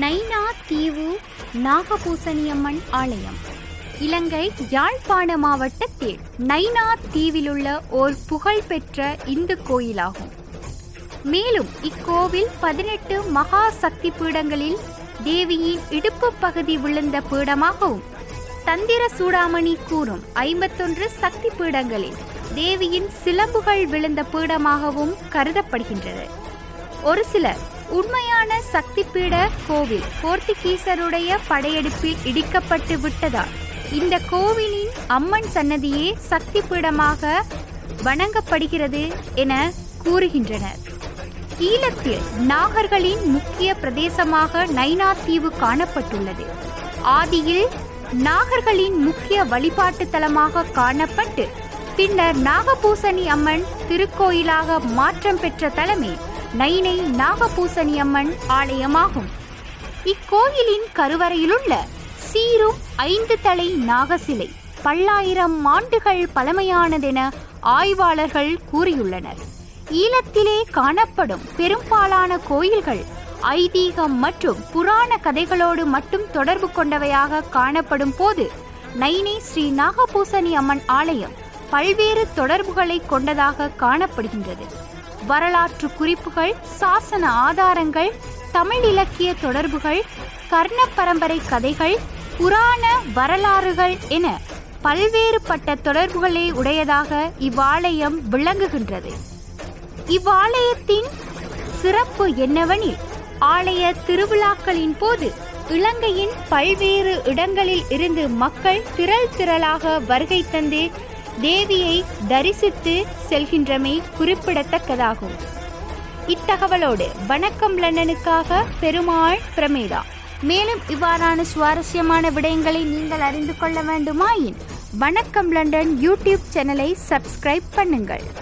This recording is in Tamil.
நைனா தீவு நாகபூசணியம்மன் ஆலயம். இலங்கை யாழ்ப்பாண மாவட்டத்தில் நைனா தீவிலுள்ள ஓர் புகழ்பெற்ற இந்து கோயிலாகும். மேலும் இக்கோவில் பதினெட்டு மகா சக்தி பீடங்களில் தேவியின் இடுப்பு பகுதி விழுந்த பீடமாகவும் தந்திர சூடாமணி கூறும் ஐம்பத்தொன்று சக்தி பீடங்களில் தேவியின் சிலம்புகள் விழுந்த பீடமாகவும் கருதப்படுகின்றது. ஒரு சிலர் உண்மையான சக்தி பீட கோவில் போர்த்துகீசருடைய படையெடுப்பில் இடிக்கப்பட்டு விட்டதால் இந்த கோவிலின் அம்மன் சன்னதியே சக்தி பீடமாக வணங்கப்படுகிறது என கூறுகின்றனர். ஈழத்தில் நாகர்களின் முக்கிய பிரதேசமாக நைனா தீவு காணப்பட்டுள்ளது. ஆதியில் நாகர்களின் முக்கிய வழிபாட்டு தலமாக காணப்பட்டு பின்னர் நாகபூசணி அம்மன் திருக்கோயிலாக மாற்றம் பெற்ற தலமே நைனை நாகபூசணி அம்மன் ஆலயமாகும். இக்கோயிலின் கருவறையிலுள்ள சீரும் ஐந்து தலை நாகசிலை பல்லாயிரம் ஆண்டுகள் பழமையானதென ஆய்வாளர்கள் கூறியுள்ளனர். ஈழத்திலே காணப்படும் பெரும்பாலான கோயில்கள் ஐதீகம் மற்றும் புராண கதைகளோடு மட்டும் தொடர்பு கொண்டவையாக காணப்படும் போது நைனை ஸ்ரீ நாகபூசணி அம்மன் ஆலயம் பல்வேறு தொடர்புகளை கொண்டதாக காணப்படுகின்றது. வரலாற்று குறிப்புகள் சாசன ஆதாரங்கள் தமிழ் இலக்கிய தொடர்புகள் கர்ண பரம்பரை கதைகள் புராண வரலாறுகள் என பல்வேறுபட்ட தொடர்புகளே உடையதாக இவ்வாலயம் விளங்குகின்றது. இவ்வாலயத்தின் சிறப்பு என்னவெனில் ஆலய திருவிழாக்களின் போது இலங்கையின் பல்வேறு இடங்களில் இருந்து மக்கள் திரள் திரளாக வருகை தந்து தேவியை தரிசித்து செல்கின்றமை குறிப்பிடத்தக்கதாகும். இத்தகவலோடு வணக்கம் லண்டனுக்காக பெருமாள் பிரமேதா. மேலும் இவ்வாறான சுவாரஸ்யமான விடயங்களை நீங்கள் அறிந்து கொள்ள வேண்டுமாயின் வணக்கம் லண்டன் யூடியூப் சேனலை சப்ஸ்கிரைப் பண்ணுங்கள்.